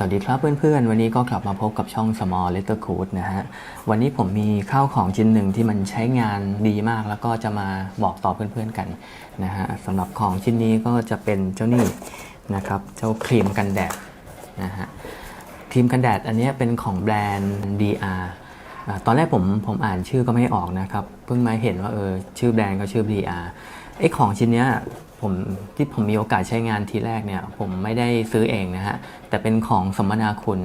สวัสดีครับเพื่อนๆ วันนี้ก็กลับมาพบกับช่อง Small Letter Code นะฮะ วันนี้ผมมีข้าวของชิ้นหนึ่งที่มันใช้งานดีมากแล้วก็จะมาบอกต่อเพื่อนๆกันนะฮะสำหรับของชิ้นนี้ก็จะเป็นเจ้านี่นะครับ เจ้าครีมกันแดดนะฮะ ครีมกันแดดอันนี้เป็นของแบรนด์ DR ตอนแรกผมผมอ่านชื่อก็ไม่ออกนะครับ เพิ่งมาเห็นว่าเออชื่อแบรนด์ก็ชื่อ DR ไอ้ของชิ้นเนี้ยผมที่ผมมีโอกาสใช้งานทีแรกเนี่ยผมไม่ได้ซื้อเองนะฮะ แต่เป็นของสมนาคุณ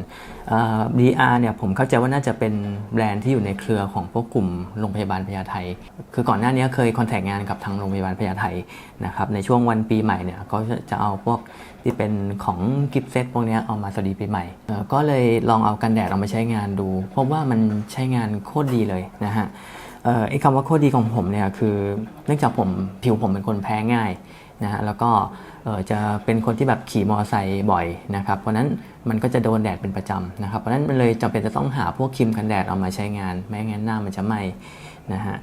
เอ่อ DR เนี่ยผมเข้าใจว่าน่าจะเป็นแบรนด์ที่อยู่ในเครือของพวกกลุ่มโรงพยาบาลพญาไทคือก่อนหน้านี้เคยคอนแทคงานกับทางโรงพยาบาลพญาไทนะครับในช่วงวันปีใหม่เนี่ยก็จะเอาพวกที่เป็นของกิฟต์เซตพวกนี้เอามาสวัสดีปีใหม่ ก็เลยลองเอากันแดดเอามาใช้งานดูพบว่ามันใช้งานโคตรดีเลยนะฮะ ไอ้คำว่าโคตรดีของผมเนี่ยคือเนื่องจากผมผิวผมเป็นคนแพ้ง่ายนะฮะแล้วก็จะเป็นคนที่แบบขี่มอเตอร์ไซค์บ่อยนะครับ เพราะนั้นมันก็จะโดนแดดเป็นประจำนะครับ เพราะนั้นมันเลยจำเป็นจะต้องหาพวกครีมกันแดดเอามาใช้งาน ไม่งั้นหน้ามันจะไหม้นะฮะ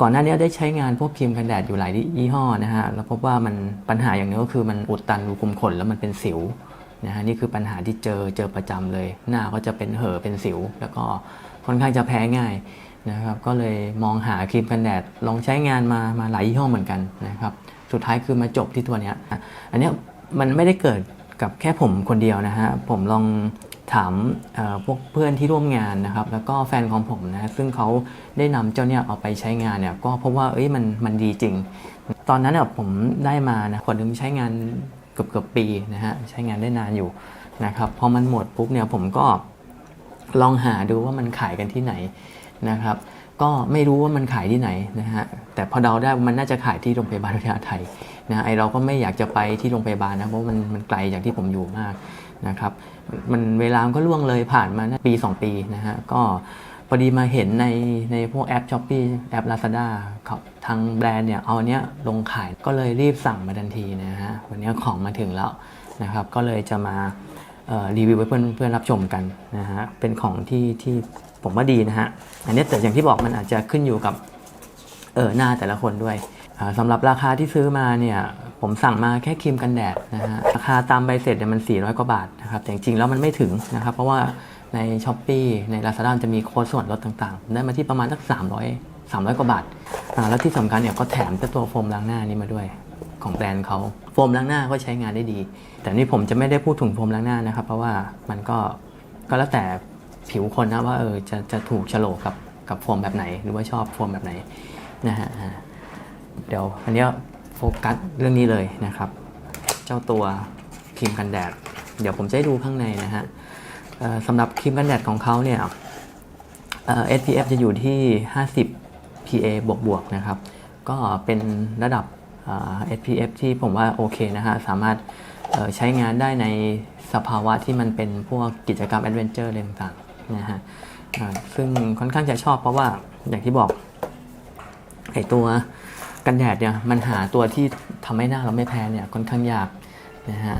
ก่อนหน้านี้ได้ใช้งานพวกครีมกันแดดอยู่หลายยี่ห้อนะฮะแล้วพบว่ามันปัญหาอย่างหนึงก็คือมันอุดตันรูขุมขนแล้วมันเป็นสิวนะฮะนี่คือปัญหาที่เจอเจอประจำเลย หน้าก็จะเป็นเห่อเป็นสิว แล้วก็ค่อนข้างจะแพ้ง่าย นะครับก็เลยมองหาครีมกันแดดลองใช้งานมามาหลายยี่ห้อเหมือนกันนะครับสุดท้ายคือมาจบที่ตัวเนี้ยอันนี้มันไม่ได้เกิดกับแค่ผมคนเดียวนะฮะผมลองถามพวกเพื่อนที่ร่วมงานนะครับแล้วก็แฟนของผมนะซึ่งเขาได้นำเจ้าเนี่ยเอาไปใช้งานเนี่ยก็พบว่าเอ้ยมันมันดีจริง ตอนนั้นเนี่ยผมได้มานะขวดนึงใช้งานเกือบเกือบปีนะฮะใช้งานได้นานอยู่นะครับพอมันหมดปุ๊บเนี่ยผมก็ลองหาดูว่ามันขายกันที่ไหน นะครับ ก็ไม่รู้ว่ามันขายที่ไหนนะฮะแต่พอเดาได้มันน่าจะขายที่โรงพยาบาลพญาไทนะไอเราก็ไม่อยากจะไปที่โรงพยาบาลนะเพราะมันมันไกลจากที่ผมอยู่มากนะครับมันเวลามันก็ล่วงเลยผ่านมานะปี 2 ปีนะฮะก็พอดีมาเห็นในในพวกแอป s h อ p e e แอป Lazada เขาทางแบรนด์เนี่ยเอาเนี้ยลงขายก็เลยรีบสั่งมาทันทีนะฮะวันนี้ของมาถึงแล้วนะครับก็เลยจะมารีวิวให้เพื่อนเพื่อนรับชมกันนะฮะเป็นของที่ที่ ผมว่าดีนะฮะ อันนี้แต่อย่างที่บอกมันอาจจะขึ้นอยู่กับเออหน้าแต่ละคนด้วยอ่าสำหรับราคาที่ซื้อมาเนี่ยผมสั่งมาแค่ครีมกันแดดนะฮะราคาตามใบเสร็จเนี่ยมัน 400 กว่าบาทนะครับแต่จริงๆแล้วมันไม่ถึงนะครับ เพราะว่าใน s h อ p e e ใน Lazada จะมีโค้ดส่วนลดต่างๆ ได้มาที่ประมาณสัก 300 300 กว่าบาทแล้วที่สำคัญเนี่ยก็แถมเจ้าตัวโฟมล้างหน้านี้มาด้วยของแบรนด์เขาโฟมล้างหน้าก็ใช้งานได้ดี แต่นี่ผมจะไม่ได้พูดถึงโฟมล้างหน้านะครับ เพราะว่ามันก็ก็แล้วแต่ ผิวคนนะว่าเออจะจะถูกโฉลกกับกับโฟมแบบไหน หรือว่าชอบโฟมแบบไหนนะฮะเดี๋ยวอันนี้โฟกัสเรื่องนี้เลยนะครับ เจ้าตัวครีมกันแดด เดี๋ยวผมจะให้ดูข้างในนะฮะสำหรับครีมกันแดดของเขาเนี่ยเอ่อ SPF จะอยู่ที่ 50 PA บวกบวกนะครับ ก็เป็นระดับเอ่อ SPF ที่ผมว่าโอเคนะฮะ สามารถใช้งานได้ในสภาวะที่มันเป็นพวกกิจกรรมแอดเวนเจอร์อะไรต่างๆ นะฮะซึ่งค่อนข้างจะชอบเพราะว่าอย่างที่บอกไอตัวกันแดดเนี่ยมันหาตัวที่ทำให้หน้าเราไม่แพ้เนี่ยค่อนข้างยากนะฮะ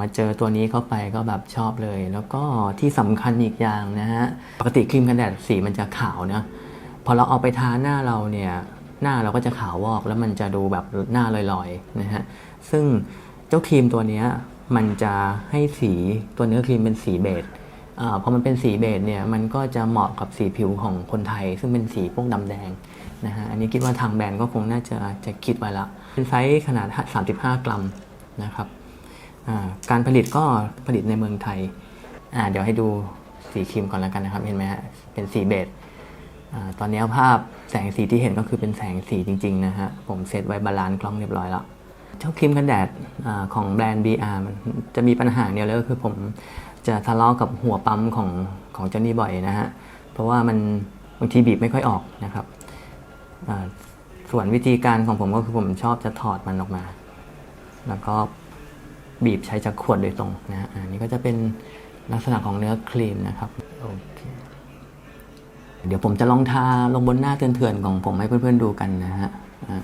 มาเจอตัวนี้เข้าไปก็แบบชอบเลย แล้วก็ที่สำคัญอีกอย่างนะฮะปกติครีมกันแดดสีมันจะขาวเนะพอเราเอาไปทาหน้าเราเนี่ยหน้าเราก็จะขาววอกแล้วมันจะดูแบบหน้าลอยๆนะฮะซึ่งเจ้าครีมตัวนี้มันจะให้สีตัวเนื้อครีมเป็นสีเบจ อพอมันเป็นสีเบจเนี่ยมันก็จะเหมาะกับสีผิวของคนไทย ซึ่งเป็นสีพวกดำแดงนะฮะอันนี้คิดว่าทางแบรนด์ก็คงน่าจะจะคิดไว้ละเป็นไซส์ขนาด 35 กรัมนะครับการผลิตก็ผลิตในเมืองไทยเดี๋ยวให้ดูสีครีมก่อนแล้วกันนะครับ เห็นไหมฮะเป็นสีเบจตอนนี้ภาพแสงสีที่เห็นก็คือเป็นแสงสีจริง ๆ นะฮะ ผมเซตไว้บาลานซ์กล้องเรียบร้อยแล้วเจ้าครีมกันแดดอของแบรนด์ BR มันจะมีปัญหาเดียวเลยก็คือผม จะทะเลาะกับหัวปั๊มของของเจ้านี้บ่อยนะฮะ เพราะว่ามันบางทีบีบไม่ค่อยออกนะครับส่วนวิธีการของผมก็คือผมชอบจะถอดมันออกมา แล้วก็บีบใช้จากขวดโดยตรงนะฮะอันนี้ก็จะเป็นลักษณะของเนื้อครีมนะครับโอเคเดี๋ยวผมจะลองทาลงบนหน้าเถื่อนๆของผมให้เพื่อนๆดูกันนะฮะ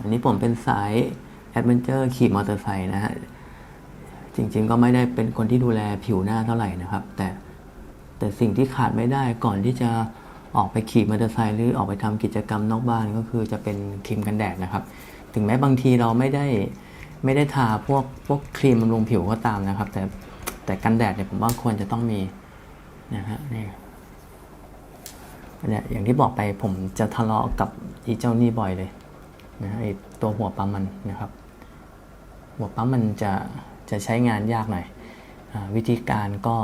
อันนี้ผมเป็นสายแอดเวนเจอร์ขี่มอเตอร์ไซค์นะฮะ จริงๆ ก็ไม่ได้เป็นคนที่ดูแลผิวหน้าเท่าไหร่นะครับ แต่แต่สิ่งที่ขาดไม่ได้ก่อนที่จะออกไปขี่มอเตอร์ไซค์หรือออกไปทำกิจกรรมนอกบ้านก็คือจะเป็นครีมกันแดดนะครับ ถึงแม้บางทีเราไม่ได้ไม่ได้ทาพวกพวกครีมบำรุงผิวก็ตามนะครับแต่แต่แต่กันแดดเนี่ยผมว่าควรจะต้องมีนะฮะนี่เนี่ยอย่างที่บอกไปผมจะทะเลาะกับอีเจ้านี่บ่อยเลยนะไอตัวหัวปั๊มมันนะครับ หัวปั๊มมันจะ จะใช้งานยากหน่อยอวิธีการก็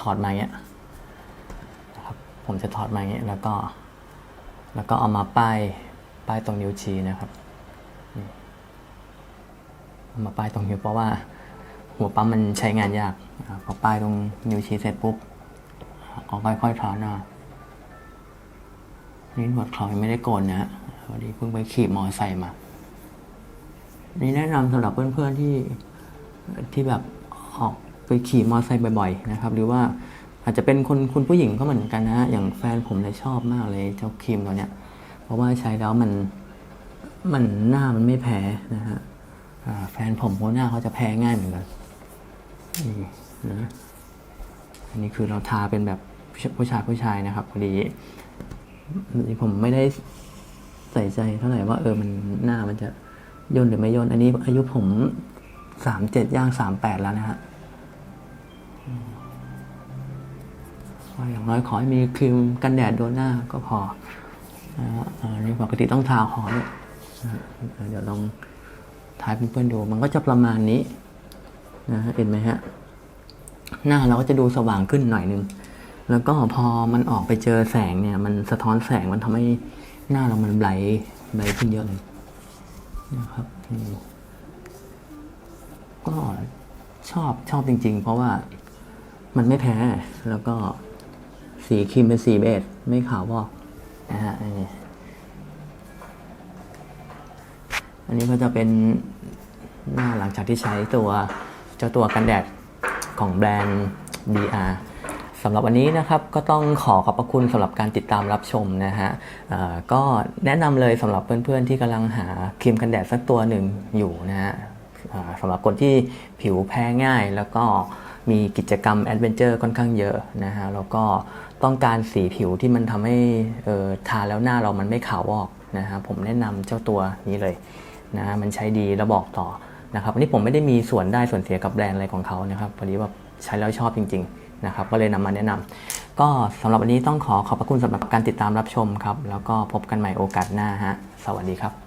ถอดมาอย่างเงี้ยนะครับผมจะถอดมาอย่างเงี้ยแล้วก็ แล้วก็เอามาป้ายป้ายตรงนิ้วชี้นะครับเอามาป้ายตรงนิ้วเพราะว่าหัวปั๊มมันใช้งานยากพอป้ายตรงนิ้วชี้เสร็จปุ๊บเอาค่อยๆถอนเอานี่หนวดเขายังไม่ได้โกนนะฮะพอดีเพิ่งไปขี่มอไซค์มา นี่แนะนำสำหรับเพื่อนๆที่ ที่แบบออกไปขี่มอเตอร์ไซค์บ่อยๆนะครับ หรือว่าอาจจะเป็นคนคุณผู้หญิงก็เหมือนกันนะฮะอย่างแฟนผมเนี่ยชอบมากเลยเจ้าครีมตัวเนี้ย เพราะว่าใช้แล้วมันมันหน้ามันไม่แพ้นะฮะแฟนผมเขาหน้าเขาจะแพ้ง่ายเหมือนกันนี่นะอันนี้คือเราทาเป็นแบบผู้ชายผู้ชายนะครับพอดีผมไม่ได้ใส่ใจเท่าไหร่ว่าเออมันหน้ามันจะย่นหรือไม่ย่นอันนี้อายุผม สามเจ็ดย่างสามแปดแล้วนะฮะอย่างน้อยขอให้มีครีมกันแดดโดนหน้าก็พอนะฮะอันนี้ปกติต้องทาคอด้วยนะฮะเดี๋ยวลองทายเพื่อนๆดู มันก็จะประมาณนี้นะฮะเห็นไหมฮะ หน้าเราก็จะดูสว่างขึ้นหน่อยนึง แล้วก็พอมันออกไปเจอแสงเนี่ย มันสะท้อนแสงมันทำให้หน้าเรามันไบรท์ไบรท์ขึ้นเยอะเลยนะครับ ชอบชอบจริง ๆ เพราะว่ามันไม่แพ้แล้วก็สีครีมเป็นสีเบจไม่ขาววอกนะฮะอันนี้อันนี้ก็จะเป็นหน้าหลังจากที่ใช้ตัวเจ้าตัวกันแดดของแบรนด์ DR สำหรับวันนี้นะครับก็ต้องขอขอบพระคุณสำหรับการติดตามรับชมนะฮะก็แนะนำเลยสำหรับเพื่อนๆที่กำลังหาครีมกันแดดสักตัวหนึ่งอยู่นะฮะ สำหรับคนที่ผิวแพ้ง่าย แล้วก็มีกิจกรรมแอดเวนเจอร์ค่อนข้างเยอะนะฮะแล้วก็ต้องการสีผิวที่มันทำให้ทาแล้วหน้าเรามันไม่ขาววอกนะฮะผมแนะนำเจ้าตัวนี้เลยนะฮะมันใช้ดีแล้วบอกต่อนะครับวันนี้ผมไม่ได้มีส่วนได้ส่วนเสียกับแบรนด์อะไรของเขานะครับพอดีว่าใช้แล้วชอบจริง ๆ นะครับ ก็เลยนำมาแนะนำก็สำหรับวันนี้ต้องขอขอบพระคุณสำหรับการติดตามรับชมครับ แล้วก็พบกันใหม่โอกาสหน้าฮะ สวัสดีครับ